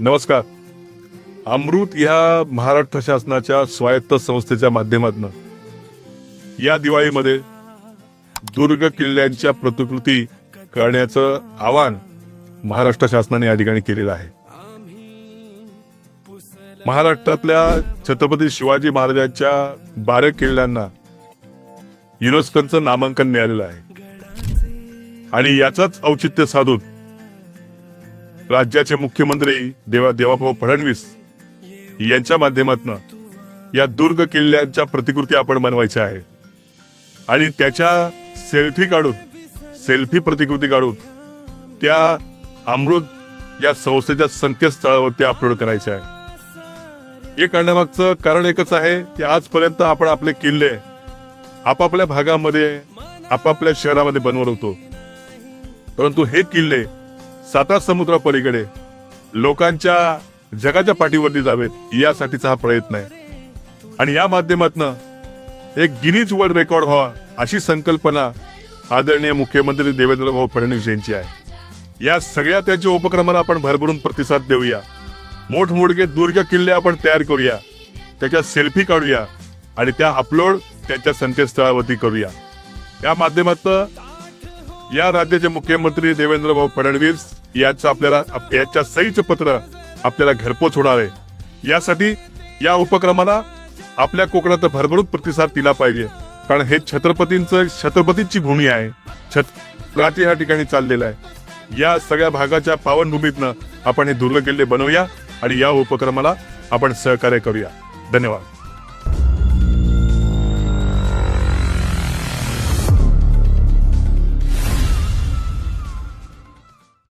नमस्कार. अमृत या महाराष्ट्र शासनाच्या स्वायत्त संस्थेच्या माध्यमातून. या दिवाळीमध्ये दुर्ग किल्ल्यांच्या प्रतिकृती करण्याचं आवाहन महाराष्ट्र शासनाने या ठिकाणी केलेलं आहे. महाराष्ट्रातल्या छत्रपती शिवाजी महाराजांच्या बारा किल्ल्यांना युनेस्कोचं नामांकन मिळालेलं आहे. आणि याचाच औचित्य साधून राज्याचे मुख्यमंत्री देवा देवाभाऊ फडणवीस यांच्या माध्यमातून या दुर्ग किल्ल्यांच्या प्रतिकृती आपण बनवायच्या आहे आणि त्याच्या सेल्फी काढून सेल्फी प्रतिकृती काढून त्या अमृत या संस्थेच्या संकेतस्थळावरती अपलोड करायच्या आहे हे करण्यामागचं कारण एकच आहे की आजपर्यंत आपण आपले किल्ले आपापल्या भागामध्ये आपापल्या शहरामध्ये बनवत होतो. परंतु हे किल्ले सातारा समुद्रापलीकडे लोकांच्या जगाच्या पाठीवरती जावेत यासाठीचा हा प्रयत्न आहे. आणि या माध्यमातून एक गिनीज वर्ल्ड रेकॉर्ड व्हावा अशी संकल्पना आदरणीय मुख्यमंत्री देवेंद्रभाऊ फडणवीस यांची आहे. या सगळ्या त्याच्या उपक्रमाला आपण भरभरून प्रतिसाद देऊया. मोठमोठे दुर्ग किल्ले आपण तयार करूया. त्याच्या सेल्फी काढूया आणि त्या अपलोड त्यांच्या संकेतस्थळावरती करूया. या माध्यमातून या राज्याचे मुख्यमंत्री देवेंद्रभाऊ फडणवीस याचं आपल्याला याच्या सहीचं पत्र आपल्याला घरपोच होणार आहे. यासाठी या उपक्रमाला आपल्या कोकणात भरभरून प्रतिसाद दिला पाहिजे. कारण हे छत्रपतींचं छत्रपतींची भूमी आहे. छत प्राची या ठिकाणी चाललेलं आहे. या सगळ्या भागाच्या पावनभूमीतनं आपण हे दुर्ग किल्ले बनवूया आणि या उपक्रमाला आपण सहकार्य करूया. धन्यवाद.